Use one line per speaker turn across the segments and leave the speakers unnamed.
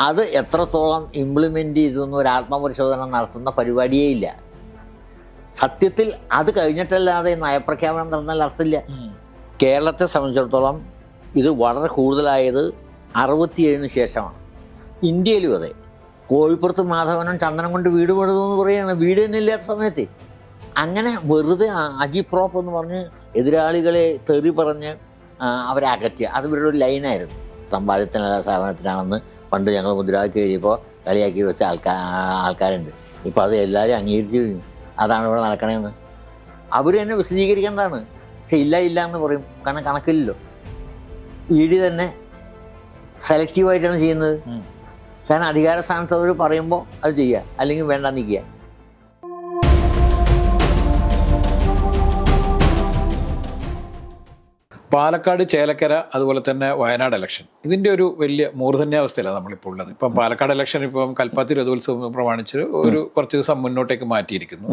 അത് എത്രത്തോളം ഇംപ്ലിമെന്റ് ചെയ്തെന്ന് ഒരു ആത്മപരിശോധന നടത്തുന്ന പരിപാടിയേ ഇല്ല. സത്യത്തിൽ അത് കഴിഞ്ഞിട്ടല്ലാതെ നയപ്രഖ്യാപനം നടന്നാൽ അർത്ഥമില്ല കേരളത്തെ സംബന്ധിച്ചിടത്തോളം ഇത് വളരെ കൂടുതലായത് അറുപത്തിയേഴിന് ശേഷമാണ്. ഇന്ത്യയിലും അതെ. കോഴിപ്പുറത്ത് മാധവനും ചന്ദനം കൊണ്ട് വീട് പെടുന്നു എന്ന് പറയുകയാണ്. വീട് തന്നെ ഇല്ലാത്ത സമയത്ത്. അങ്ങനെ വെറുതെ അജി അജിപ്രോപ്പ് എന്ന് പറഞ്ഞ് എതിരാളികളെ തെറി പറഞ്ഞ് അവരെ അകറ്റുക അത് ഇവരുടെ ഒരു ലൈനായിരുന്നു സമ്പാദ്യത്തിനല്ല സ്ഥാപനത്തിനാണെന്ന് പണ്ട് ഞങ്ങൾ മുദ്രാവാക്യം കഴിഞ്ഞപ്പോൾ കളിയാക്കി വെച്ച ആൾക്കാ ആൾക്കാരുണ്ട്. ഇപ്പോൾ അത് എല്ലാവരും അംഗീകരിച്ച് കഴിഞ്ഞു. അതാണ് ഇവിടെ നടക്കണമെന്ന് അവർ തന്നെ വിശദീകരിക്കേണ്ടതാണ്. പക്ഷെ ഇല്ല ഇല്ല എന്ന് പറയും. കാരണം കണക്കില്ലല്ലോ. ഇ ഡി തന്നെ സെലക്റ്റീവായിട്ടാണ് ചെയ്യുന്നത്. കാരണം അധികാര സ്ഥാനത്ത് അവർ പറയുമ്പോൾ അത് ചെയ്യുക അല്ലെങ്കിൽ വേണ്ട നിൽക്കുക.
പാലക്കാട് ചേലക്കര അതുപോലെ തന്നെ വയനാട് ഇലക്ഷൻ ഇതിന്റെ ഒരു വലിയ മൂർധന്യാവസ്ഥയിലാണ് നമ്മളിപ്പോൾ ഉള്ളത്. ഇപ്പം പാലക്കാട് ഇലക്ഷൻ ഇപ്പം കൽപ്പാത്തി രഥോത്സവം പ്രമാണിച്ച് ഒരു കുറച്ച് ദിവസം മുന്നോട്ടേക്ക് മാറ്റിയിരിക്കുന്നു.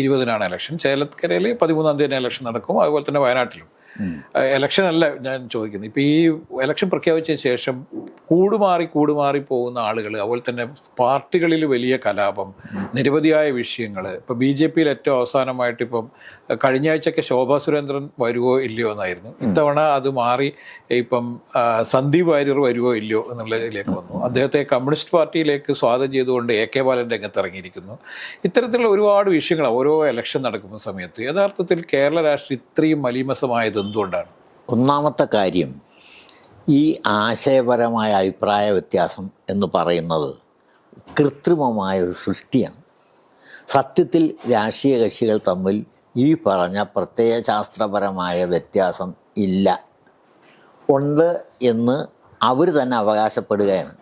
ഇരുപതിനാണ് ഇലക്ഷൻ ചേലക്കരയിൽ പതിമൂന്നാം തീയതി ഇലക്ഷൻ നടക്കും. അതുപോലെ തന്നെ വയനാട്ടിലും. ഏഹ് ഇലക്ഷൻ അല്ല ഞാൻ ചോദിക്കുന്നത്. ഇപ്പം ഈ ഇലക്ഷൻ പ്രഖ്യാപിച്ച ശേഷം കൂടുമാറി കൂടുമാറി പോകുന്ന ആളുകൾ അതുപോലെ തന്നെ പാർട്ടികളിൽ വലിയ കലാപം നിരവധിയായ വിഷയങ്ങൾ ഇപ്പം ബി ജെ പിയിൽ ഏറ്റവും അവസാനമായിട്ട് ഇപ്പം കഴിഞ്ഞ ആഴ്ചയൊക്കെ ശോഭാ സുരേന്ദ്രൻ വരുവോ ഇല്ലയോ എന്നായിരുന്നു. ഇത്തവണ അത് മാറി ഇപ്പം സന്ദീപ് വാര്യർ വരുവോ ഇല്ലയോ എന്നുള്ളതിലേക്ക് വന്നു. അദ്ദേഹത്തെ കമ്മ്യൂണിസ്റ്റ് പാർട്ടിയിലേക്ക് സ്വാഗതം ചെയ്തുകൊണ്ട് എ കെ ബാലൻ രംഗത്തിറങ്ങിയിരിക്കുന്നു. ഇത്തരത്തിലുള്ള ഒരുപാട് വിഷയങ്ങൾ ഓരോ ഇലക്ഷൻ നടക്കുന്ന സമയത്ത്. യഥാർത്ഥത്തിൽ കേരള രാഷ്ട്രീയം ഇത്രയും മലീമസമായത് എന്തുകൊണ്ടാണ്
ഒന്നാമത്തെ കാര്യം ഈ ആശയപരമായ അഭിപ്രായ വ്യത്യാസം എന്ന് പറയുന്നത് കൃത്രിമമായ ഒരു സൃഷ്ടിയാണ്. സത്യത്തിൽ രാഷ്ട്രീയ കക്ഷികൾ തമ്മിൽ ഈ പറഞ്ഞ പ്രത്യയശാസ്ത്രപരമായ വ്യത്യാസം ഇല്ല. ഉണ്ട് എന്ന് അവർ തന്നെ അവകാശപ്പെടുകയാണ്.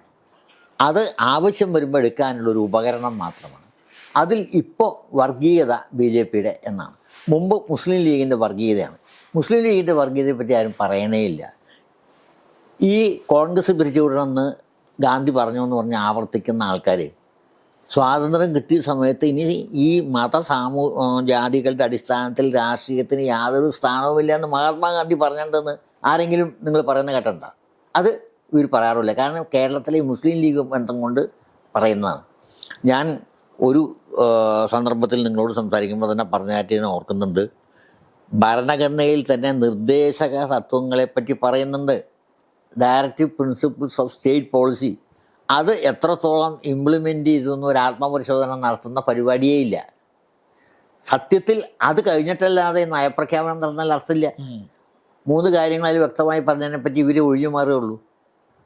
അത് ആവശ്യം വരുമ്പോൾ എടുക്കാനുള്ളൊരു ഉപകരണം മാത്രമാണ്. അതിൽ ഇപ്പോൾ വർഗീയത ബി ജെ പിയുടെ എന്നാണ്. മുമ്പ് മുസ്ലിം ലീഗിന്റെ വർഗീയതയാണ്. മുസ്ലിം ലീഗിന്റെ വർഗീയതയെ പറ്റി ആരും പറയണേ ഇല്ല. ഈ കോൺഗ്രസ് പിരിച്ചുവിടണമെന്ന് ഗാന്ധി പറഞ്ഞു എന്ന് പറഞ്ഞ് ആവർത്തിക്കുന്ന ആൾക്കാർ സ്വാതന്ത്ര്യം കിട്ടിയ സമയത്ത് ഇനി ഈ മത സാമൂ ജാതികളുടെ അടിസ്ഥാനത്തിൽ രാഷ്ട്രീയത്തിന് യാതൊരു സ്ഥാനവുമില്ല എന്ന് മഹാത്മാഗാന്ധി പറഞ്ഞിട്ടുണ്ടെന്ന് ആരെങ്കിലും നിങ്ങൾ പറയുന്ന കേട്ടണ്ട അത് ഇവർ പറയാറില്ല കാരണം കേരളത്തിലെ മുസ്ലിം ലീഗ് ബന്ധം കൊണ്ട് പറയുന്നതാണ്. ഞാൻ ഒരു സന്ദർഭത്തിൽ നിങ്ങളോട് സംസാരിക്കുമ്പോൾ തന്നെ പറഞ്ഞാറ്റിനെ ഓർക്കുന്നുണ്ട്. ഭരണഘടനയിൽ തന്നെ നിർദ്ദേശക തത്വങ്ങളെപ്പറ്റി പറയുന്നുണ്ട്. Directive principles of state policy അത് എത്രത്തോളം ഇംപ്ലിമെന്റ് ചെയ്തു എന്ന് ഒരു ആത്മപരിശോധന നടത്തുന്ന പരിപാടിയേ ഇല്ല സത്യത്തിൽ അത് കഴിഞ്ഞിട്ടല്ലാതെ നയപ്രഖ്യാപനം നടന്നാൽ അർത്ഥമില്ല. മൂന്ന് കാര്യങ്ങൾ അതിൽ വ്യക്തമായി പറഞ്ഞതിനെ പറ്റി ഇവർ ഒഴിഞ്ഞു മാറുകയുള്ളൂ.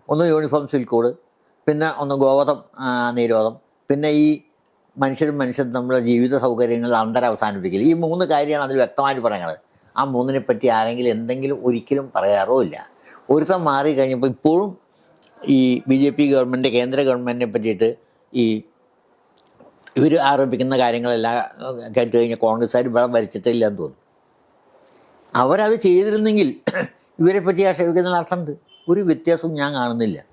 ഒന്ന് യൂണിഫോം സിൽക്കോഡ് കോഡ് പിന്നെ ഒന്ന് ഗോവധം നിരോധം. പിന്നെ ഈ മനുഷ്യരും മനുഷ്യരും തമ്മിലുള്ള ജീവിത സൗകര്യങ്ങൾ അന്തരം അവസാനിപ്പിക്കൽ ഈ മൂന്ന് കാര്യമാണ് അതിൽ വ്യക്തമായിട്ട് പറയുന്നത്. ആ മൂന്നിനെ പറ്റി ആരെങ്കിലും എന്തെങ്കിലും ഒരിക്കലും പറയാറോ ഇല്ല. ഒരുത്തം മാറി കഴിഞ്ഞപ്പോൾ ഇപ്പോഴും ഈ ബി ജെ പി ഗവൺമെന്റ് കേന്ദ്ര ഗവൺമെന്റിനെ പറ്റിയിട്ട് ഈ ഇവർ ആരോപിക്കുന്ന കാര്യങ്ങളെല്ലാം കേട്ട് കഴിഞ്ഞാൽ കോൺഗ്രസ്സുകാർ ഇവിടെ ഭരിച്ചിട്ടില്ല എന്ന് തോന്നുന്നു അവരത് ചെയ്തിരുന്നെങ്കിൽ ഇവരെ പറ്റി ആക്ഷേപിക്കുന്ന അർത്ഥമുണ്ട്. ഒരു വ്യത്യാസവും ഞാൻ കാണുന്നില്ല.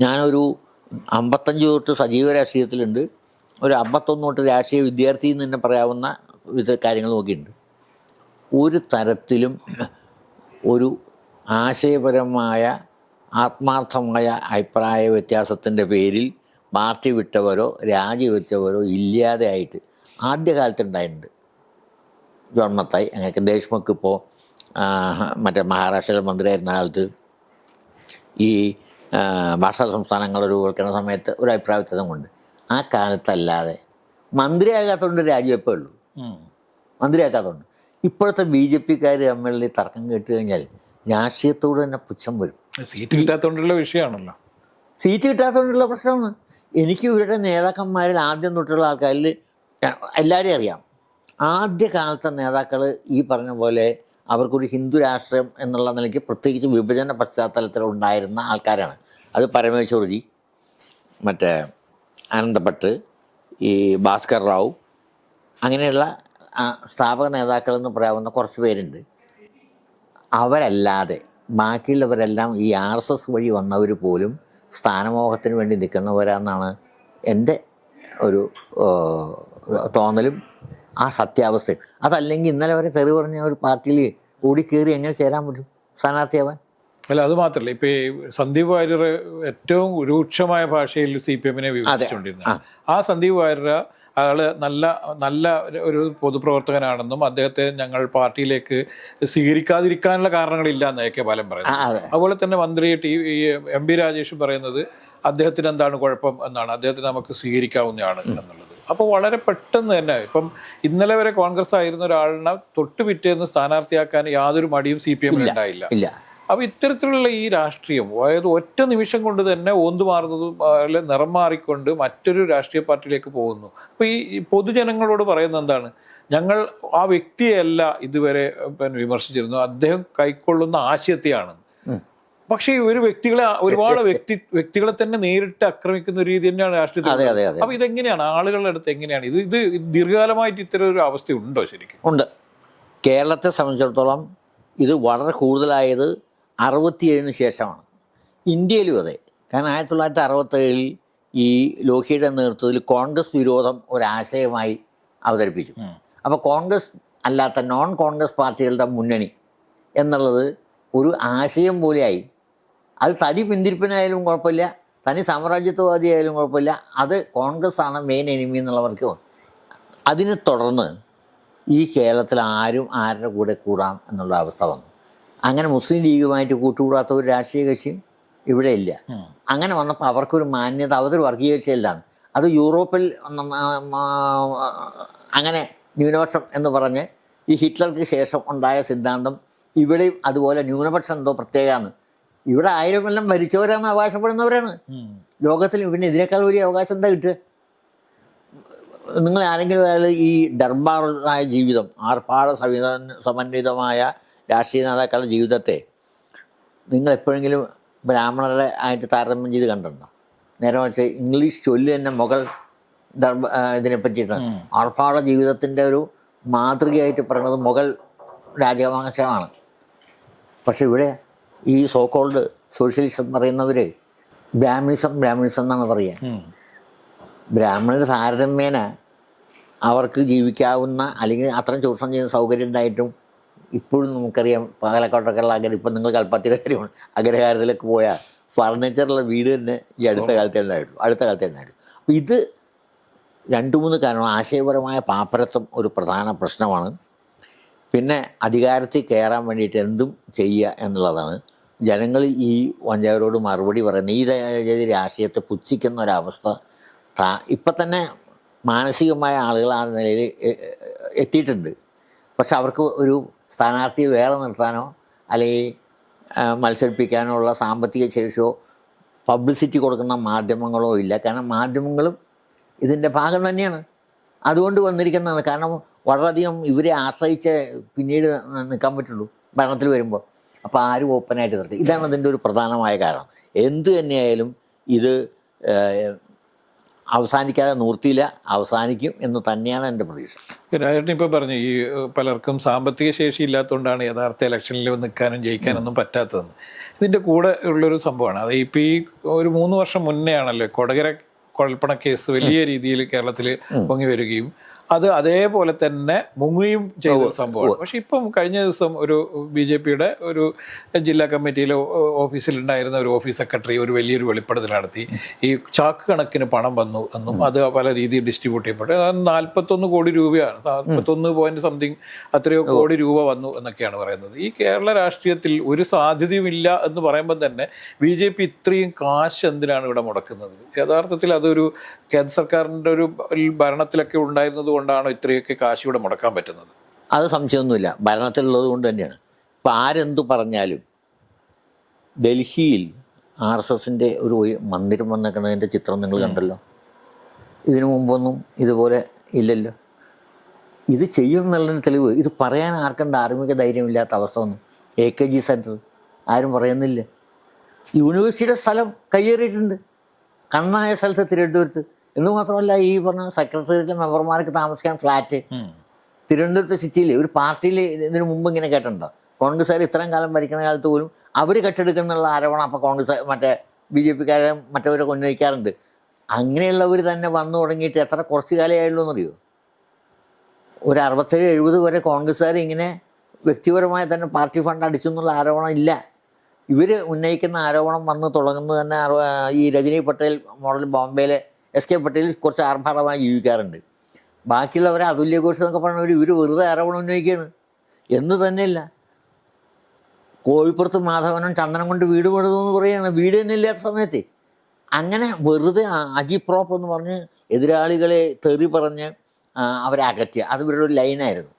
ഞാനൊരു അമ്പത്തഞ്ച് തൊട്ട് സജീവ രാഷ്ട്രീയത്തിലുണ്ട്. ഒരു അമ്പത്തൊന്ന് തൊട്ട് രാഷ്ട്രീയ വിദ്യാർത്ഥി എന്ന് തന്നെ പറയാവുന്ന വിധ കാര്യങ്ങൾ നോക്കിയിട്ടുണ്ട്. ഒരു തരത്തിലും ഒരു ആശയപരമായ ആത്മാർത്ഥമായ അഭിപ്രായ വ്യത്യാസത്തിന്റെ പേരിൽ പാർട്ടി വിട്ടവരോ രാജിവെച്ചവരോ ഇല്ലാതെ ആയിട്ട് ആദ്യകാലത്ത് ഉണ്ടായിട്ടുണ്ട് ജോൺ മത്തായി അങ്ങനെയൊക്കെ ദേശ്മുഖ് ഇപ്പോൾ മറ്റേ മഹാരാഷ്ട്രയിലെ മന്ത്രിയായിരുന്ന കാലത്ത് ഈ ഭാഷാ സംസ്ഥാനങ്ങൾ രൂപവൽക്കരണ സമയത്ത് ഒരു അഭിപ്രായ വ്യത്യാസം കൊണ്ട് ആ കാലത്തല്ലാതെ മന്ത്രിയാകാത്തതുകൊണ്ട് രാജിവെപ്പേ ഉള്ളൂ മന്ത്രിയാക്കാത്തതുകൊണ്ട് ഇപ്പോഴത്തെ ബി ജെ പിക്കാർ എൽ എ തർക്കം കേട്ട് കഴിഞ്ഞാൽ രാഷ്ട്രീയത്തോട് തന്നെ പുച്ഛം വരും.
സീറ്റ് കിട്ടാത്തതുകൊണ്ടുള്ള വിഷയമാണല്ലോ.
സീറ്റ് കിട്ടാത്തതുകൊണ്ടുള്ള പ്രശ്നമാണ്. എനിക്ക് ഇവരുടെ നേതാക്കന്മാരിൽ ആദ്യം തൊട്ടുള്ള ആൾക്കാരിൽ എല്ലാവരെയും അറിയാം. ആദ്യ കാലത്തെ നേതാക്കൾ ഈ പറഞ്ഞ പോലെ അവർക്കൊരു ഹിന്ദു രാഷ്ട്രം എന്നുള്ള നിലയ്ക്ക് പ്രത്യേകിച്ച് വിഭജന പശ്ചാത്തലത്തിൽ ഉണ്ടായിരുന്ന ആൾക്കാരാണ്. അത് പരമേശ്വർജി മറ്റേ ആനന്ദഭട്ട് ഈ ഭാസ്കർ റാവു അങ്ങനെയുള്ള സ്ഥാപക നേതാക്കൾ എന്ന് പറയാവുന്ന കുറച്ച് പേരുണ്ട്. അവരല്ലാതെ ബാക്കിയുള്ളവരെല്ലാം ഈ ആർ എസ് എസ് വഴി വന്നവർ പോലും സ്ഥാനമോഹത്തിന് വേണ്ടി നിൽക്കുന്നവരാണെന്നാണ് എന്റെ ഒരു തോന്നലും ആ സത്യാവസ്ഥയും. അതല്ലെങ്കിൽ ഇന്നലെ വരെ തെറി പറഞ്ഞ ഒരു പാർട്ടിയിൽ ഓടിക്കേറി എങ്ങനെ ചേരാൻ പറ്റും? സ്ഥാനാർത്ഥിയാവാൻ
അല്ല അത് മാത്രമല്ല ഇപ്പൊ ഈ സന്ദീപ് വാര്യർ ഏറ്റവും രൂക്ഷമായ ഭാഷയിൽ സി പി എമ്മിനെ വിവരിച്ചുകൊണ്ടിരുന്നു ആ. സന്ദീപ് വാര്യർ അയാൾ നല്ല നല്ല ഒരു പൊതുപ്രവർത്തകനാണെന്നും അദ്ദേഹത്തെ ഞങ്ങൾ പാർട്ടിയിലേക്ക് സ്വീകരിക്കാതിരിക്കാനുള്ള കാരണങ്ങളില്ല എന്ന് എ കെ ബാലൻ പറയുന്നത് അതുപോലെ തന്നെ മന്ത്രി ടി എം പി രാജേഷ് പറയുന്നത് അദ്ദേഹത്തിന് എന്താണ് കുഴപ്പം എന്നാണ്. അദ്ദേഹത്തിന് നമുക്ക് സ്വീകരിക്കാവുന്നതാണ് എന്നുള്ളത്. അപ്പോൾ വളരെ പെട്ടെന്ന് തന്നെ ഇപ്പം ഇന്നലെ വരെ കോൺഗ്രസ് ആയിരുന്ന ഒരാളിനെ തൊട്ടുപിറ്റേന്ന് സ്ഥാനാർത്ഥിയാക്കാൻ യാതൊരു മടിയും സി പി എമ്മിൽ ഉണ്ടായില്ല.
ഇല്ല
അപ്പൊ ഇത്തരത്തിലുള്ള ഈ രാഷ്ട്രീയം അതായത് ഒറ്റ നിമിഷം കൊണ്ട് തന്നെ ഓന്തു മാറുന്നതും അല്ലെ നിറം മാറിക്കൊണ്ട് മറ്റൊരു രാഷ്ട്രീയ പാർട്ടിയിലേക്ക് പോകുന്നു. അപ്പോൾ ഈ പൊതുജനങ്ങളോട് പറയുന്നത് എന്താണ്? ഞങ്ങൾ ആ വ്യക്തിയല്ല ഇതുവരെ പിന്നെ വിമർശിച്ചിരുന്നു അദ്ദേഹം കൈക്കൊള്ളുന്ന ആശയത്തെയാണ്. പക്ഷേ ഈ ഒരു വ്യക്തികളെ ഒരുപാട് വ്യക്തി വ്യക്തികളെ തന്നെ നേരിട്ട് ആക്രമിക്കുന്ന ഒരു രീതി തന്നെയാണ് രാഷ്ട്രീയത്തിൽ അപ്പൊ ഇതെങ്ങനെയാണ്? ആളുകളുടെ അടുത്ത് എങ്ങനെയാണ്? ഇത് ഇത് ദീർഘകാലമായിട്ട് ഇത്തരം ഒരു അവസ്ഥ ഉണ്ടോ ശരിക്കും?
ഉണ്ട്. കേരളത്തെ സംബന്ധിച്ചിടത്തോളം ഇത് വളരെ കൂടുതലായത് അറുപത്തിയേഴിന് ശേഷമാണ്. ഇന്ത്യയിലും അതെ. കാരണം ആയിരത്തി തൊള്ളായിരത്തി അറുപത്തേഴിൽ ഈ ലോഹിയുടെ നേതൃത്വത്തിൽ കോൺഗ്രസ് വിരോധം ഒരാശയമായി അവതരിപ്പിച്ചു. അപ്പോൾ കോൺഗ്രസ് അല്ലാത്ത നോൺ കോൺഗ്രസ് പാർട്ടികളുടെ മുന്നണി എന്നുള്ളത് ഒരു ആശയം പോലെയായി. അത് തനി പിന്തിരിപ്പനായാലും കുഴപ്പമില്ല തനി സാമ്രാജ്യത്വവാദിയായാലും കുഴപ്പമില്ല അത് കോൺഗ്രസ് ആണ് മെയിൻ എനിമി എന്നുള്ളവർക്ക്. അതിനെ തുടർന്ന് ഈ കേരളത്തിൽ ആരും ആരുടെ കൂടെ കൂടാം എന്നുള്ള അവസ്ഥ വന്നു. അങ്ങനെ മുസ്ലിം ലീഗുമായിട്ട് കൂട്ടുകൂടാത്ത ഒരു രാഷ്ട്രീയ കക്ഷിയും ഇവിടെ ഇല്ല. അങ്ങനെ വന്നപ്പോൾ അവർക്കൊരു മാന്യത അവരൊരു വർഗീയ കക്ഷിയല്ലാണ് അത് യൂറോപ്പിൽ അങ്ങനെ ന്യൂനപക്ഷം എന്ന് പറഞ്ഞ് ഈ ഹിറ്റ്ലർക്ക് ശേഷം ഉണ്ടായ സിദ്ധാന്തം ഇവിടെയും അതുപോലെ ന്യൂനപക്ഷം എന്തോ പ്രത്യേകമാണ് ഇവിടെ ആയിരം കൊല്ലം ഭരിച്ചവരാണ് അവകാശപ്പെടുന്നവരാണ്. ലോകത്തിൽ പിന്നെ ഇതിനേക്കാൾ വലിയ അവകാശം എന്താ കിട്ടുക? നിങ്ങൾ ആരെങ്കിലും ഈ ദർബാറായ ജീവിതം ആർഭാട സവിധ സമന്വിതമായ രാഷ്ട്രീയ നേതാക്കളുടെ ജീവിതത്തെ നിങ്ങൾ എപ്പോഴെങ്കിലും ബ്രാഹ്മണരെ ആയിട്ട് താരതമ്യം ചെയ്ത് കണ്ടിട്ടുണ്ടോ? നേരെ മറിച്ച് ഇംഗ്ലീഷ് ചൊല്ലു തന്നെ മുഗൾ ദർബ ഇതിനെ പറ്റിയിട്ടാണ്. ആർഭാട ജീവിതത്തിന്റെ ഒരു മാതൃകയായിട്ട് പറയുന്നത് മുഗൾ രാജവംശമാണ്. പക്ഷെ ഇവിടെ ഈ സോക്കോൾഡ് സോഷ്യലിസം പറയുന്നവർ ബ്രാഹ്മിണിസം ബ്രാഹ്മിണിസം എന്നാണ് പറയുക. ബ്രാഹ്മണർ താരതമ്യേന അവർക്ക് ജീവിക്കാവുന്ന അല്ലെങ്കിൽ അത്രയും ചൂഷണം ചെയ്യുന്ന സൗകര്യം ഉണ്ടായിട്ടും ഇപ്പോഴും നമുക്കറിയാം പാലക്കാട്ടൊക്കെയുള്ള അഗ്രഹം ഇപ്പം നിങ്ങൾ കൽപ്പത്തിയുടെ കാര്യമാണ്. അഗ്രഹാരത്തിലേക്ക് പോയാൽ ഫർണിച്ചറുള്ള വീട് തന്നെ ഈ അടുത്ത കാലത്തേ ഉണ്ടായിട്ടുള്ളൂ അടുത്ത കാലത്തേ ഉണ്ടായിട്ടുള്ളൂ അപ്പോൾ ഇത് രണ്ട് മൂന്ന് കാരണം ആശയപരമായ പാപ്പരത്വം ഒരു പ്രധാന പ്രശ്നമാണ്. പിന്നെ അധികാരത്തിൽ കയറാൻ വേണ്ടിയിട്ട് എന്തും ചെയ്യുക എന്നുള്ളതാണ്. ജനങ്ങൾ ഈ വഞ്ചാവരോട് മറുപടി പറയുന്നത്. ഈ രീതി രാഷ്ട്രീയത്തെ പുച്ഛിക്കുന്ന ഒരവസ്ഥ താ ഇപ്പം തന്നെ മാനസികമായ ആളുകൾ ആ നിലയിൽ എത്തിയിട്ടുണ്ട്. പക്ഷെ അവർക്ക് ഒരു സ്ഥാനാർത്ഥിയെ വേറെ നിർത്താനോ അല്ലെങ്കിൽ മത്സരിപ്പിക്കാനോ ഉള്ള സാമ്പത്തിക ശേഷിയോ പബ്ലിസിറ്റി കൊടുക്കുന്ന മാധ്യമങ്ങളോ ഇല്ല. കാരണം മാധ്യമങ്ങളും ഇതിന്റെ ഭാഗം തന്നെയാണ്. അതുകൊണ്ട് വന്നിരിക്കുന്നതാണ്. കാരണം വളരെയധികം ഇവരെ ആശ്രയിച്ച് പിന്നീട് നിൽക്കാൻ പറ്റുള്ളൂ ഭരണത്തിൽ വരുമ്പോൾ. അപ്പോൾ ആരും ഓപ്പണായിട്ട് നിർത്തി. ഇതാണ് അതിന്റെ ഒരു പ്രധാനമായ കാരണം. എന്ത് തന്നെയായാലും ഇത് അവസാനിക്കാതെ നിർത്തിയില്ല അവസാനിക്കും എന്ന് തന്നെയാണ് എന്റെ പ്രതീക്ഷ.
രാജേട്ടൻ ഇപ്പൊ പറഞ്ഞു ഈ പലർക്കും സാമ്പത്തിക ശേഷി ഇല്ലാത്തതുകൊണ്ടാണ് യഥാർത്ഥ ഇലക്ഷനിൽ നിൽക്കാനും ജയിക്കാനൊന്നും പറ്റാത്തതെന്ന്. ഇതിന്റെ കൂടെ ഉള്ളൊരു സംഭവമാണ്. അത് ഇപ്പം ഈ ഒരു മൂന്ന് വർഷം മുന്നേ ആണല്ലോ കൊടകര കുഴൽപ്പണ കേസ് വലിയ രീതിയിൽ കേരളത്തിൽ പൊങ്ങി വരികയും അത് അതേപോലെ തന്നെ മുങ്ങുകയും ചെയ്ത സംഭവമാണ്. പക്ഷെ ഇപ്പം കഴിഞ്ഞ ദിവസം ഒരു ബി ജെ പിയുടെ ഒരു ജില്ലാ കമ്മിറ്റിയിലെ ഓഫീസിലുണ്ടായിരുന്ന ഒരു ഓഫീസ് സെക്രട്ടറി ഒരു വലിയൊരു വെളിപ്പെടുത്തൽ നടത്തി. ഈ ചാക്ക് കണക്കിന് പണം വന്നു എന്നും അത് പല രീതിയിൽ ഡിസ്ട്രിബ്യൂട്ട് ചെയ്യപ്പെട്ടു. അത് നാൽപ്പത്തൊന്ന് കോടി രൂപയാണ്. നാൽപ്പത്തൊന്ന് പോയിന്റ് സംതിങ് അത്രയോ കോടി രൂപ വന്നു എന്നൊക്കെയാണ് പറയുന്നത്. ഈ കേരള രാഷ്ട്രീയത്തിൽ ഒരു സാധ്യതയുമില്ല എന്ന് പറയുമ്പോൾ തന്നെ ബി ജെ പി ഇത്രയും കാശ് എന്തിനാണ് ഇവിടെ മുടക്കുന്നത്? യഥാർത്ഥത്തിൽ അതൊരു കേന്ദ്ര സർക്കാരിന്റെ ഒരു ഭരണത്തിലൊക്കെ ഉണ്ടായിരുന്നത് കൊണ്ടാണോ ഇത്രയൊക്കെ കാശ് ഇവിടെ മുടക്കാൻ പറ്റുന്നത്.
അത് സംശയമൊന്നുമില്ല. ഭരണത്തിലുള്ളത് കൊണ്ട് തന്നെയാണ്. ഇപ്പം ആരെന്തു പറഞ്ഞാലും ഡൽഹിയിൽ ആർ എസ് എസിന്റെ ഒരു മന്ദിരം വന്നേക്കുന്നതിന്റെ ചിത്രം നിങ്ങൾ കണ്ടല്ലോ. ഇതിനു മുമ്പൊന്നും ഇതുപോലെ ഇല്ലല്ലോ. ഇത് ചെയ്യും എന്നുള്ളതിന് തെളിവ്. ഇത് പറയാൻ ആർക്കും ധാർമ്മിക ധൈര്യമില്ലാത്ത അവസ്ഥ ഒന്നും എ കെ ജി സെന്റർ ആരും പറയുന്നില്ല. യൂണിവേഴ്സിറ്റിയുടെ സ്ഥലം കയ്യേറിയിട്ടുണ്ട്. കണ്ണായ സ്ഥലത്ത് തിരുവനന്തപുരത്ത്. എന്ന് മാത്രമല്ല ഈ പറഞ്ഞ സെക്രട്ടേറിയറ്റിലെ മെമ്പർമാർക്ക് താമസിക്കാൻ ഫ്ലാറ്റ് തിരുവനന്തപുരത്ത് സിറ്റിയിൽ ഒരു പാർട്ടിയിൽ ഇതിനു മുമ്പ് ഇങ്ങനെ കേട്ടിട്ടുണ്ടോ. കോൺഗ്രസ്സുകാർ ഇത്രയും കാലം ഭരിക്കുന്ന കാലത്ത് പോലും അവർ കെട്ടെടുക്കുന്നുള്ള ആരോപണം അപ്പോൾ കോൺഗ്രസ് മറ്റേ ബി ജെ പിക്കാരെ മറ്റവരൊക്കെ ഉന്നയിക്കാറുണ്ട്. അങ്ങനെയുള്ളവർ തന്നെ വന്നു തുടങ്ങിയിട്ട് എത്ര കുറച്ച് കാലമായുള്ളൂ എന്നറിയോ? ഒരു അറുപത്തേഴ് എഴുപത് വരെ കോൺഗ്രസ്സുകാർ ഇങ്ങനെ വ്യക്തിപരമായി തന്നെ പാർട്ടി ഫണ്ട് അടിച്ചു എന്നുള്ള ആരോപണം ഇല്ല. ഇവർ ഉന്നയിക്കുന്ന ആരോപണം വന്ന് തുടങ്ങുന്നത് തന്നെ ഈ രജനി പട്ടേൽ മോഡൽ ബോംബെയിലെ എസ് കെ പട്ടേൽ കുറച്ച് ആർഭാടമായി ജീവിക്കാറുണ്ട്. ബാക്കിയുള്ളവരെ അതുല്യ ഘോഷ് എന്നൊക്കെ പറഞ്ഞവർ ഇവർ വെറുതെ ആരോപണം ഉന്നയിക്കുകയാണ് എന്ന് തന്നെയില്ല. കോഴിപ്പുറത്ത് മാധവനും ചന്ദനം കൊണ്ട് വീട് പെടുന്നു പറയുകയാണ്. വീട് തന്നെ ഇല്ലാത്ത സമയത്ത് അങ്ങനെ വെറുതെ അജി പ്രോപ്പ് എന്ന് പറഞ്ഞ് എതിരാളികളെ തെറി പറഞ്ഞ് അവരെ അകറ്റുക അത് ഇവരുടെ ഒരു ലൈനായിരുന്നു.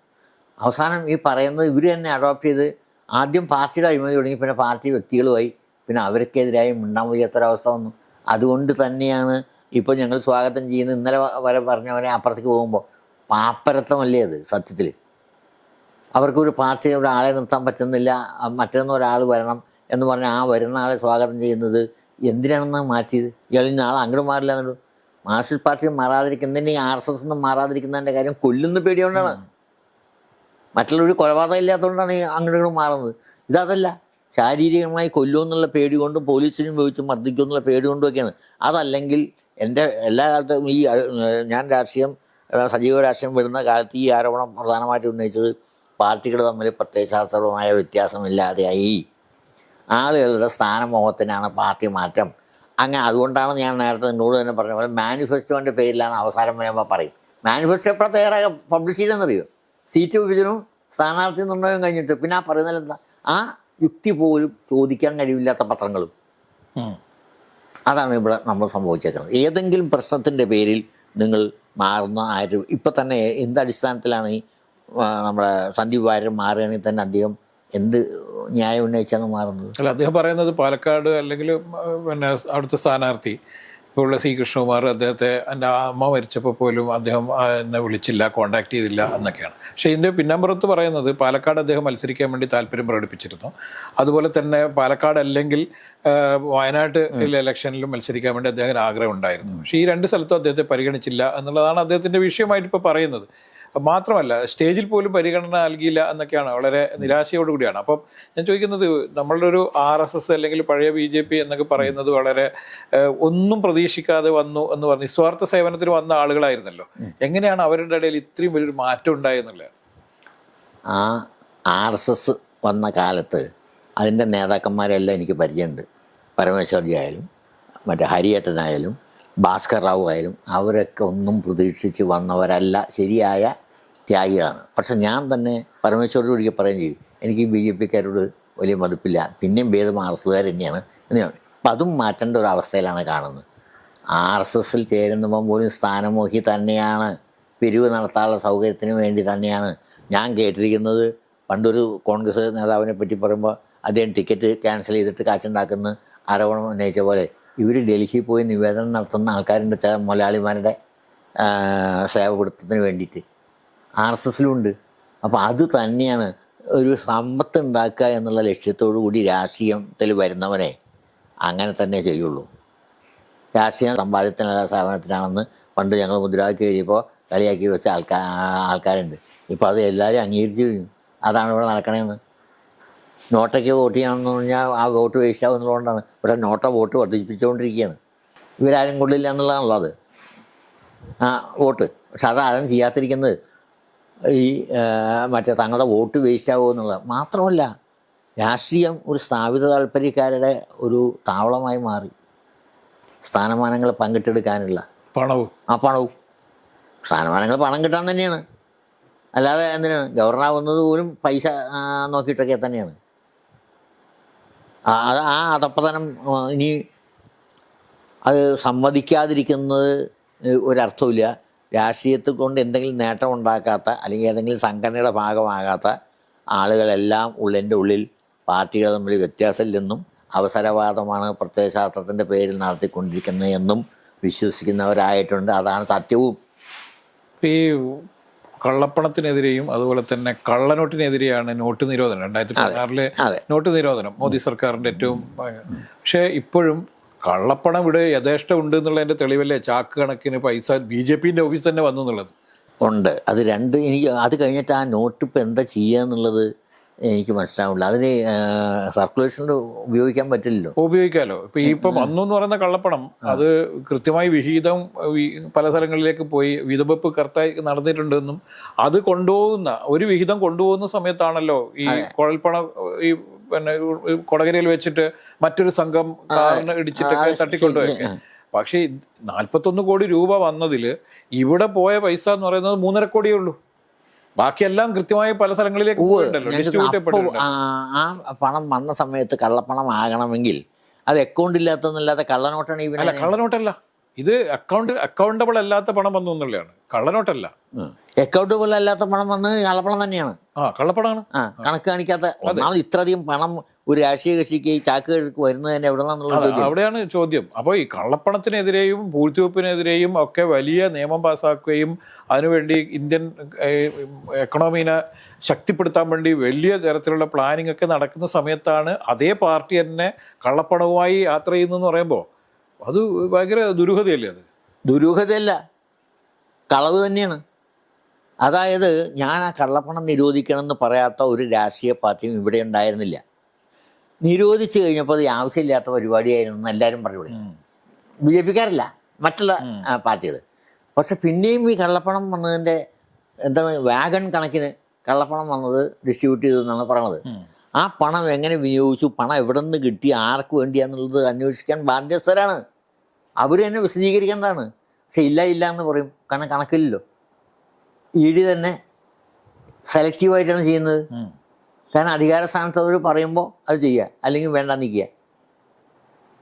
അവസാനം ഈ പറയുന്നത് ഇവർ തന്നെ അഡോപ്റ്റ് ചെയ്ത് ആദ്യം പാർട്ടിയുടെ അഴിമതി തുടങ്ങി. പിന്നെ പാർട്ടി വ്യക്തികളുമായി പിന്നെ അവർക്കെതിരായി മിണ്ടാൻ വയ്യാത്തൊരവസ്ഥ വന്നു. അതുകൊണ്ട് തന്നെയാണ് ഇപ്പോൾ ഞങ്ങൾ സ്വാഗതം ചെയ്യുന്ന ഇന്നലെ വരെ പറഞ്ഞവരെ അപ്പുറത്തേക്ക് പോകുമ്പോൾ പാപ്പരത്വമല്ലേ അത് സത്യത്തിൽ അവർക്കൊരു പാർട്ടി അവിടെ ആളെ നിർത്താൻ പറ്റുന്നില്ല മറ്റൊന്ന് ഒരാൾ വരണം എന്ന് പറഞ്ഞാൽ ആ വരുന്ന ആളെ സ്വാഗതം ചെയ്യുന്നത് എന്തിനാണെന്ന് മാറ്റിയത്? ഇയാൾ ഇന്ന ആൾ അങ്ങോട്ട് മാറില്ല എന്നുള്ളൂ മാർക്സിസ്റ്റ് പാർട്ടി മാറാതിരിക്കുന്നതിന് ആർ എസ് എസ് ഒന്നും മാറാതിരിക്കുന്നതിന്റെ കാര്യം കൊല്ലുന്ന പേടിയോണ്ടാണ്. മറ്റുള്ളവർ കൊലപാതകം ഇല്ലാത്തതുകൊണ്ടാണ് ഈ അങ്ങോട്ടും മാറുന്നത്. ഇതതല്ല ശാരീരികമായി കൊല്ലുമെന്നുള്ള പേടി കൊണ്ടും പോലീസിനും ഉപയോഗിച്ച് മർദ്ദിക്കുമെന്നുള്ള പേടി കൊണ്ടും ഒക്കെയാണ്. അതല്ലെങ്കിൽ എന്റെ എല്ലാ കാലത്തും ഈ ഞാൻ രാഷ്ട്രീയം സജീവ രാഷ്ട്രീയം വരുന്ന കാലത്ത് ഈ ആരോപണം പ്രധാനമായിട്ട് ഉന്നയിച്ചത് പാർട്ടികൾ തമ്മിൽ പ്രത്യയശാസ്ത്രപരമായ വ്യത്യാസമില്ലാതെയായി. ആളുകളുടെ സ്ഥാനമോഹത്തിനാണ് പാർട്ടി മാറ്റം. അങ്ങനെ അതുകൊണ്ടാണ് ഞാൻ നേരത്തെ നിന്നോട് തന്നെ പറഞ്ഞ പോലെ മാനിഫെസ്റ്റോന്റെ പേരിലാണ് അവസാനം വരുമ്പോൾ പറയും. മാനിഫെസ്റ്റോ എപ്പോഴാണ് തയ്യാറായ പബ്ലിഷ് ചെയ്തെന്നറിയോ സീറ്റ് വിഭജനവും സ്ഥാനാർത്ഥി നിർണയവും കഴിഞ്ഞിട്ട് പിന്നെ ആ പറയുന്നത് എന്താ ആ യുക്തി പോലും ചോദിക്കാൻ കഴിവില്ലാത്ത പത്രങ്ങളും. അതാണ് ഇവിടെ നമ്മൾ സംഭവിച്ചേക്കുന്നത്. ഏതെങ്കിലും പ്രശ്നത്തിന്റെ പേരിൽ നിങ്ങൾ മാറുന്ന ആരും ഇപ്പം തന്നെ എന്ത് അടിസ്ഥാനത്തിലാണ് ഈ നമ്മുടെ സന്ദീപ് വാര്യർ മാറുകയാണെങ്കിൽ തന്നെ അദ്ദേഹം എന്ത് ന്യായം ഉന്നയിച്ചാണ് മാറുന്നത്?
അല്ല അദ്ദേഹം പറയുന്നത് പാലക്കാട് അല്ലെങ്കിൽ പിന്നെ അവിടുത്തെ സ്ഥാനാർത്ഥി ഇപ്പോൾ ഉള്ള സി കൃഷ്ണകുമാർ അദ്ദേഹത്തെ എന്റെ അമ്മ മരിച്ചപ്പോൾ പോലും അദ്ദേഹം എന്നെ വിളിച്ചില്ല കോണ്ടാക്ട് ചെയ്തില്ല എന്നൊക്കെയാണ്. പക്ഷേ ഇതിന്റെ പിന്നമ്പുറത്ത് പറയുന്നത് പാലക്കാട് അദ്ദേഹം മത്സരിക്കാൻ വേണ്ടി താല്പര്യം പ്രകടിപ്പിച്ചിരുന്നു. അതുപോലെ തന്നെ പാലക്കാട് അല്ലെങ്കിൽ വയനാട്ട് ഇലക്ഷനിലും മത്സരിക്കാൻ വേണ്ടി അദ്ദേഹത്തിന് ആഗ്രഹം ഉണ്ടായിരുന്നു. പക്ഷേ ഈ രണ്ട് സ്ഥലത്തും അദ്ദേഹത്തെ പരിഗണിച്ചില്ല എന്നുള്ളതാണ് അദ്ദേഹത്തിന്റെ വിഷയമായിട്ട് ഇപ്പോൾ പറയുന്നത്. മാത്രമല്ല സ്റ്റേജിൽ പോലും പരിഗണന നൽകിയില്ല എന്നൊക്കെയാണ്. വളരെ നിരാശയോടുകൂടിയാണ് അപ്പം ഞാൻ ചോദിക്കുന്നത് നമ്മളുടെ ഒരു ആർ എസ് എസ് അല്ലെങ്കിൽ പഴയ ബി ജെ പി എന്നൊക്കെ പറയുന്നത് വളരെ ഒന്നും പ്രതീക്ഷിക്കാതെ വന്നു എന്ന് പറഞ്ഞ് നിസ്വാർത്ഥ സേവനത്തിന് വന്ന ആളുകളായിരുന്നല്ലോ. എങ്ങനെയാണ് അവരുടെ ഇടയിൽ ഇത്രയും വലിയൊരു മാറ്റം ഉണ്ടായെന്നുള്ളത്
ആ ആർ എസ് എസ് വന്ന കാലത്ത് അതിന്റെ നേതാക്കന്മാരെല്ലാം എനിക്ക് പരിചയമുണ്ട്. പരമേശ്വരി ആയാലും മറ്റേ ഹരിയേട്ടനായാലും ഭാസ്കർ റാവു ആയാലും അവരൊക്കെ ഒന്നും പ്രതീക്ഷിച്ച് വന്നവരല്ല. ശരിയായ ത്യാഗികളാണ്. പക്ഷെ ഞാൻ തന്നെ പരമേശ്വരോട് ഒരിക്കൽ പറയുകയും ചെയ്യും എനിക്ക് ബി ജെ പിക്കാരോട് വലിയ മതിപ്പില്ല. പിന്നെയും ഭേദം ആർ എസ് തന്നെയാണ് എന്ന് ഞാൻ അപ്പം അതും മാറ്റേണ്ട ഒരു അവസ്ഥയിലാണ് കാണുന്നത്. ആർ എസ് എസിൽ ചേരുന്നപ്പം പോലും സ്ഥാനമോഹി തന്നെയാണ്. പിരിവ് നടത്താനുള്ള സൗകര്യത്തിന് വേണ്ടി തന്നെയാണ്. ഞാൻ കേട്ടിരിക്കുന്നത് പണ്ടൊരു കോൺഗ്രസ് നേതാവിനെ പറ്റി പറയുമ്പോൾ അദ്ദേഹം ടിക്കറ്റ് ക്യാൻസൽ ചെയ്തിട്ട് കാശുണ്ടാക്കുന്ന ആരോപണം ഉന്നയിച്ച പോലെ ഇവർ ഡൽഹിയിൽ പോയി നിവേദനം നടത്തുന്ന ആൾക്കാരുണ്ട് മലയാളിമാരുടെ ആ, സേവകൃത്യത്തിന് വേണ്ടിയിട്ട്. ആർ എസ് എസിലും ഉണ്ട്. അപ്പോൾ അത് തന്നെയാണ് ഒരു സമ്പത്ത് ഉണ്ടാക്കുക എന്നുള്ള ലക്ഷ്യത്തോടു കൂടി രാഷ്ട്രീയത്തിൽ വരുന്നവനെ അങ്ങനെ തന്നെ ചെയ്യുള്ളൂ. രാഷ്ട്രീയ സമ്പാദ്യത്തിനല്ല സേവനത്തിനാണെന്ന് പണ്ട് ഞങ്ങൾ മുദ്രാവാക്യം എഴുതിയപ്പോൾ കളിയാക്കി വെച്ച ആൾക്കാ ആൾക്കാരുണ്ട്. ഇപ്പോൾ അത് എല്ലാവരും അംഗീകരിച്ചു കഴിഞ്ഞു. അതാണ് ഇവിടെ നടക്കണേന്ന്. നോട്ടയ്ക്ക് വോട്ട് ചെയ്യണമെന്ന് പറഞ്ഞാൽ ആ വോട്ട് വേസ്റ്റ് ആവുന്നതുകൊണ്ടാണ്. പക്ഷേ നോട്ട വോട്ട് വർദ്ധിപ്പിച്ചുകൊണ്ടിരിക്കുകയാണ്. ഇവരാരും കൊള്ളില്ല എന്നുള്ളതാണല്ലോ അത്. ആ വോട്ട്. പക്ഷെ അതാരും ചെയ്യാത്തിരിക്കുന്നത് ഈ മറ്റേ തങ്ങളുടെ വോട്ട് വേസ്റ്റ് ആവുമോ എന്നുള്ളത്. മാത്രമല്ല രാഷ്ട്രീയം ഒരു സ്ഥാപിത താല്പര്യക്കാരുടെ ഒരു താവളമായി മാറി. സ്ഥാനമാനങ്ങൾ പങ്കിട്ടെടുക്കാനുള്ള.
പണവും.
ആ പണവും. സ്ഥാനമാനങ്ങൾ പണം കിട്ടാൻ തന്നെയാണ്. അല്ലാതെ എന്തിനാണ്? ഗവർണറാവുന്നത് പോലും പൈസ നോക്കിയിട്ടൊക്കെ തന്നെയാണ്. അത് ആ അധപ്പതനം ഇനി അത് സമ്മതിക്കാതിരിക്കുന്നത് ഒരർത്ഥമില്ല രാഷ്ട്രീയത്തെ കൊണ്ട് എന്തെങ്കിലും നേട്ടം ഉണ്ടാക്കാത്ത അല്ലെങ്കിൽ ഏതെങ്കിലും സംഘടനയുടെ ഭാഗമാകാത്ത ആളുകളെല്ലാം ഉള്ളിന്റെ ഉള്ളിൽ പാർട്ടികൾ തമ്മിൽ വ്യത്യാസമില്ലെന്നും അവസരവാദമാണ് പ്രത്യയശാസ്ത്രത്തിന്റെ പേരിൽ നടത്തിക്കൊണ്ടിരിക്കുന്നത് എന്നും വിശ്വസിക്കുന്നവരായിട്ടുണ്ട്. അതാണ് സത്യവും.
ഈ കള്ളപ്പണത്തിനെതിരെയും അതുപോലെ തന്നെ കള്ളനോട്ടിനെതിരെയാണ് നോട്ട് നിരോധനം. രണ്ടായിരത്തി പതിനാറിലെ നോട്ട് നിരോധനം മോദി സർക്കാരിന്റെ ഏറ്റവും പക്ഷേ ഇപ്പോഴും കള്ളപ്പണം ഇവിടെ യഥേഷ്ടം ഉണ്ട് എന്നുള്ളതിന്റെ തെളിവല്ലേ? ചാക്ക് കണക്കിന് പൈസ ബി ജെ പിന്റെ ഓഫീസ് തന്നെ വന്നു എന്നുള്ളത്.
ഉണ്ട്. അത് രണ്ട് എനിക്ക് അത് കഴിഞ്ഞിട്ട് ആ നോട്ട് ഇപ്പം എന്താ ചെയ്യുക എന്നുള്ളത് എനിക്ക് മനസ്സിലാവില്ല. അതിന് സർക്കുലേഷനിൽ ഉപയോഗിക്കാൻ പറ്റില്ലല്ലോ.
ഉപയോഗിക്കാമല്ലോ ഇപ്പം ഈ ഇപ്പം വന്നു എന്ന് പറയുന്ന കള്ളപ്പണം അത് കൃത്യമായി വിഹിതം പല സ്ഥലങ്ങളിലേക്ക് പോയി വിധവെപ്പ് കറുത്തായി നടന്നിട്ടുണ്ടെന്നും അത് കൊണ്ടുപോകുന്ന ഒരു വിഹിതം കൊണ്ടുപോകുന്ന സമയത്താണല്ലോ ഈ കുഴൽപ്പണം ഈ പിന്നെ കൊടകരയിൽ വെച്ചിട്ട് മറ്റൊരു സംഘം കാറിന് ഇടിച്ചിട്ടൊക്കെ തട്ടിക്കൊണ്ടുപോയൊക്കെ. പക്ഷേ നാൽപ്പത്തൊന്ന് കോടി രൂപ വന്നതിൽ ഇവിടെ പോയ പൈസ എന്ന് പറയുന്നത് മൂന്നര കോടിയേ ഉള്ളൂ. ബാക്കിയെല്ലാം കൃത്യമായി പല സ്ഥലങ്ങളിലേക്ക് പോയിട്ടുണ്ടല്ലോ.
ആ പണം വന്ന സമയത്ത് കള്ളപ്പണം ആകണമെങ്കിൽ അത് അക്കൗണ്ട് ഇല്ലാത്തതെന്നല്ലാതെ കള്ളനോട്ടാണ്
അല്ല കള്ളനോട്ടല്ല. ഇത് അക്കൗണ്ട് അക്കൗണ്ടബിൾ അല്ലാത്ത പണം വന്നു എന്നുള്ളതാണ്. കള്ളനോട്ടല്ല.
അക്കൗണ്ടബിൾ അല്ലാത്ത പണം വന്ന് കള്ളപ്പണം തന്നെയാണ്.
ആ കള്ളപ്പണമാണ്
ആ കണക്ക് കാണിക്കാത്ത ഒന്നാമത് ഇത്രയധികം പണം ഒരു രാഷ്ട്രീയ കക്ഷിക്ക് ഈ ചാക്കുകൾക്ക് വരുന്നത് തന്നെ എവിടെ
അവിടെയാണ് ചോദ്യം. അപ്പോൾ ഈ കള്ളപ്പണത്തിനെതിരെയും പൂഴ്ത്തിവെപ്പിനെതിരെയും ഒക്കെ വലിയ നിയമം പാസ്സാക്കുകയും അതിനുവേണ്ടി ഇന്ത്യൻ എക്കണോമിനെ ശക്തിപ്പെടുത്താൻ വേണ്ടി വലിയ തരത്തിലുള്ള പ്ലാനിംഗ് ഒക്കെ നടക്കുന്ന സമയത്താണ് അതേ പാർട്ടി തന്നെ കള്ളപ്പണവുമായി യാത്ര ചെയ്യുന്നതെന്ന് പറയുമ്പോൾ അത് ഭയങ്കര ദുരൂഹതയല്ലേ അത്?
ദുരൂഹതയല്ല. കളവ് തന്നെയാണ്. അതായത് ഞാൻ ആ കള്ളപ്പണം നിരോധിക്കണം എന്ന് പറയാത്ത ഒരു രാഷ്ട്രീയ പാർട്ടിയും ഇവിടെ ഉണ്ടായിരുന്നില്ല. നിരോധിച്ചു കഴിഞ്ഞപ്പോൾ അത് ആവശ്യമില്ലാത്ത പരിപാടിയായിരുന്നു എന്ന് എല്ലാവരും പറഞ്ഞു ബി ജെ പിക്കാരല്ല മറ്റുള്ള പാർട്ടികൾ പക്ഷെ പിന്നെയും ഈ കള്ളപ്പണം വന്നതിന്റെ എന്താ വാഗൺ കണക്കിന് കള്ളപ്പണം വന്നത് ഡിസ്ട്രിബ്യൂട്ട് ചെയ്തു എന്നാണ് പറയണത് ആ പണം എങ്ങനെ വിനിയോഗിച്ചു? പണം എവിടെ നിന്ന് കിട്ടി? ആർക്ക് വേണ്ടിയാന്നുള്ളത് അന്വേഷിക്കാൻ ബാധ്യസ്ഥരാണ്. അവർ തന്നെ വിശദീകരിക്കേണ്ടതാണ്. പക്ഷെ ഇല്ല ഇല്ല എന്ന് പറയും. കാരണം കണക്കില്ലല്ലോ. ഇ ഡി തന്നെ സെലക്റ്റീവായിട്ടാണ് ചെയ്യുന്നത്. കാരണം അധികാര സ്ഥാനത്ത് അവർ പറയുമ്പോൾ അത് ചെയ്യുക അല്ലെങ്കിൽ വേണ്ട നിൽക്കുക.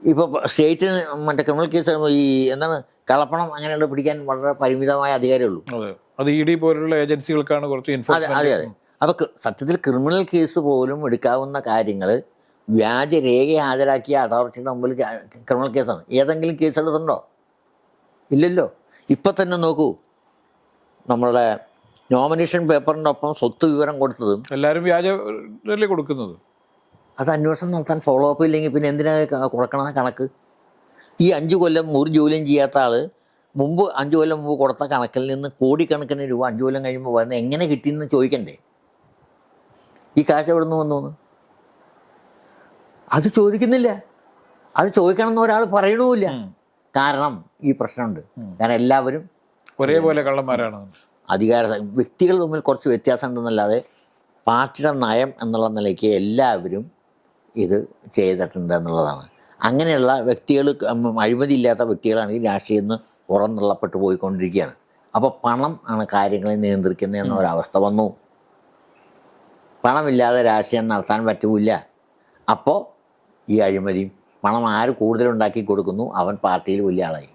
ഇപ്പോൾ സ്റ്റേറ്റിന് മറ്റേ ക്രിമിനൽ കേസ് ഈ എന്താണ് കളപ്പണം അങ്ങനെയുള്ള പിടിക്കാൻ വളരെ പരിമിതമായ അധികാരമുള്ളൂ
അതെ. അത് ഇ ഡി പോലുള്ള ഏജൻസികൾക്കാണ് കുറച്ച്
അതെ അതെ അതെ. അപ്പോൾ സത്യത്തിൽ ക്രിമിനൽ കേസ് പോലും എടുക്കാവുന്ന കാര്യങ്ങൾ വ്യാജരേഖ ഹാജരാക്കിയ അതോറിറ്റിയുടെ മുമ്പിൽ ക്രിമിനൽ കേസാണ് ഏതെങ്കിലും കേസ് എടുത്തുണ്ടോ ഇല്ലല്ലോ. ഇപ്പം തന്നെ നോക്കൂ. നമ്മളുടെ നോമിനേഷൻ പേപ്പറിന്റെ ഒപ്പം സ്വത്ത് വിവരം കൊടുത്തതും
എല്ലാവരും വ്യാജ കൊടുക്കുന്നത്?
അത് അന്വേഷണം നടത്താൻ ഫോളോ അപ്പ് ഇല്ലെങ്കിൽ പിന്നെ എന്തിനാ കൊടുക്കണ കണക്ക്? ഈ അഞ്ച് കൊല്ലം ഒരു ജോലിയും ചെയ്യാത്ത ആൾ മുമ്പ് അഞ്ച് കൊല്ലം മുമ്പ് കൊടുത്ത കണക്കിൽ നിന്ന് കോടിക്കണക്കിന് രൂപ അഞ്ച് കൊല്ലം കഴിയുമ്പോൾ വരുന്നത് എങ്ങനെ കിട്ടിയെന്ന് ചോദിക്കണ്ടേ? ഈ കാശ് എവിടെ നിന്ന് വന്നു അത് ചോദിക്കുന്നില്ല. അത് ചോദിക്കണം എന്ന് ഒരാൾ പറയണമില്ല കാരണം ഈ പ്രശ്നമുണ്ട്. കാരണം എല്ലാവരും
ഒരേപോലെ കള്ളന്മാരാണ്.
അധികാര വ്യക്തികൾ തമ്മിൽ കുറച്ച് വ്യത്യാസം ഉണ്ടെന്നല്ലാതെ പാർട്ടിയുടെ നയം എന്നുള്ള നിലയ്ക്ക് എല്ലാവരും ഇത് ചെയ്തിട്ടുണ്ട് എന്നുള്ളതാണ്. അങ്ങനെയുള്ള വ്യക്തികൾ അഴിമതിയില്ലാത്ത വ്യക്തികളാണ് ഈ രാഷ്ട്രീയം നിന്ന് പുറന്തള്ളപ്പെട്ടു പോയിക്കൊണ്ടിരിക്കുകയാണ്. അപ്പോൾ പണം ആണ് കാര്യങ്ങളെ നിയന്ത്രിക്കുന്നത് എന്ന ഒരവസ്ഥ വന്നു. പണമില്ലാതെ രാഷ്ട്രീയം നടത്താൻ പറ്റൂല അപ്പോൾ ഈ അഴിമതിയും പണം ആര് കൂടുതലുണ്ടാക്കി കൊടുക്കുന്നു? അവൻ പാർട്ടിയിൽ വലിയ ആളായി.